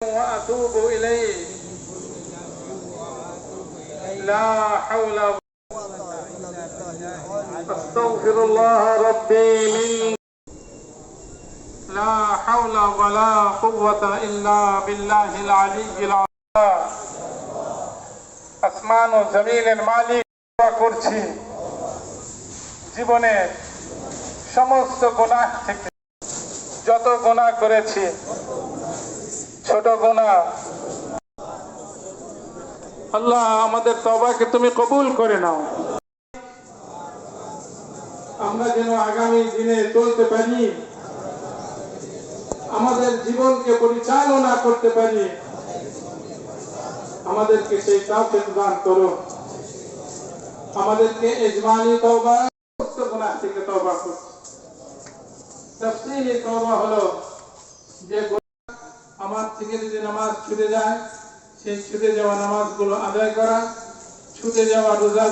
وأتوب إليه لا حول أستغفر الله ربي من لا حول ولا قوة إلا بالله العلي العظيم আসমান ও জমিনের মালিক করছি জীবনের সমস্ত গোনাহ থেকে যত গোনাহ করেছি ছোট গুনাহ আল্লাহ, আমাদের তবাকে তুমি কবুল করে নাও। আমরা যেন আগামী দিনে চলতে পারি, আমাদের জীবনকে পরিচালনা করতে পারি, আমাদেরকে সেই তাওফিক দান করো। আমাদেরকে তওবা সমস্ত গুনাহ থেকে তওবা করো তাফসীলি তওবা হলো আমার থেকে যদি নামাজ ছুটে যায় সেই ছুটে যাওয়া নামাজগুলো আদায় করা ছুটে যাওয়া রোজা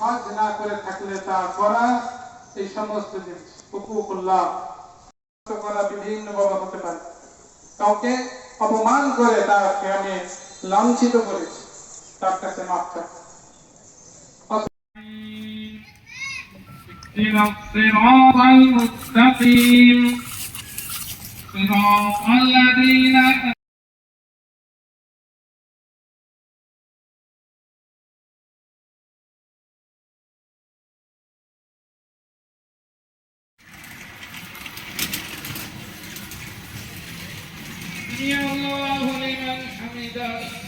হজ না করে থাকলে তা করা এই সমস্ত জিনিস হুকুকুল্লাহ করা বিভিন্ন ভাবে হতে পারে কাউকে অপমান করে তাকে আমি লাঞ্ছিত করেছি তার কাছে মাফ চাই اهدنا الصراط المستقيم صراط الذين سمع الله لمن حمده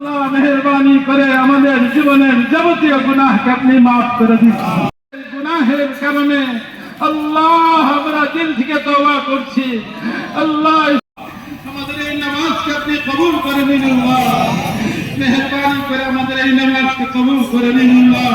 মেহরবানি করে আমাদের জীবনের যাবতীয় গুনাহকে আপনি মাফ করে দিচ্ছেন গুনাহের কারণে আল্লাহ আমরা দিল থেকে তওবা করছি। আল্লাহ আমাদের এই নামাজ আপনি কবুল করে নিন আল্লাহ। মেহরবানি করে আমাদের এই নামাজকে কবুল করে নিন আল্লাহ।